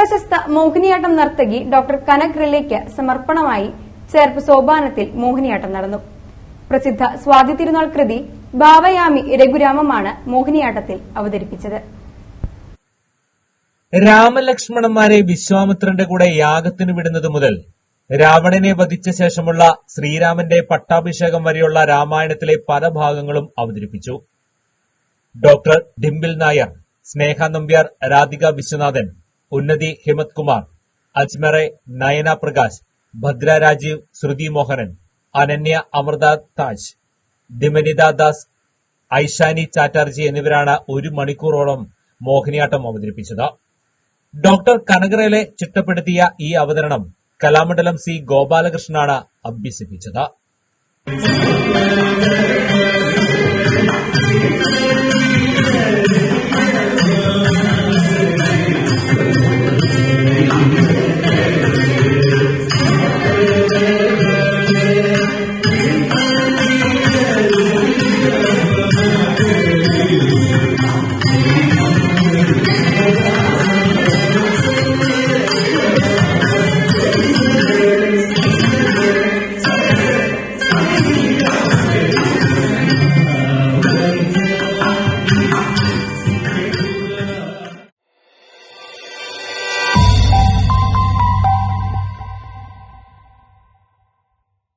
പ്രശസ്ത മോഹിനിയാട്ടം നർത്തകി ഡോക്ടർ കനക് റിലേക്ക് സമർപ്പണമായി ചേർപ്പ് സോപാനത്തിൽ മോഹിനിയാട്ടം നടന്നു. പ്രസിദ്ധ സ്വാതി തിരുനാൾ കൃതി ഭാവയാമി രഘുരാമമാണ് മോഹിനിയാട്ടത്തിൽ അവതരിപ്പിച്ചത്. രാമലക്ഷ്മണന്മാരെ വിശ്വാമിത്രന്റെ കൂടെ യാഗത്തിന് വിടുന്നത് മുതൽ രാവണനെ വധിച്ച ശേഷമുള്ള ശ്രീരാമന്റെ പട്ടാഭിഷേകം വരെയുള്ള രാമായണത്തിലെ പല ഭാഗങ്ങളും അവതരിപ്പിച്ചു. ഡോക്ടർ ഡിംബിൽ നായർ സ്നേഹ നമ്പ്യാർ രാധിക വിശ്വനാഥൻ ഉന്നതി ഹിമത് കുമാർ അജ്മറെ നയന പ്രകാശ് ഭദ്ര രാജീവ് ശ്രുതി മോഹനൻ അനന്യ അമൃത താജ് ദിമനിത ദാസ് ഐഷാനി ചാറ്റർജി എന്നിവരാണ് ഒരു മണിക്കൂറോളം മോഹിനിയാട്ടം അവതരിപ്പിച്ചത്. ഡോക്ടർ കനകറയിലെ ചിട്ടപ്പെടുത്തിയ ഈ അവതരണം കലാമണ്ഡലം സി ഗോപാലകൃഷ്ണനാണ് അഭ്യസിപ്പിച്ചത്.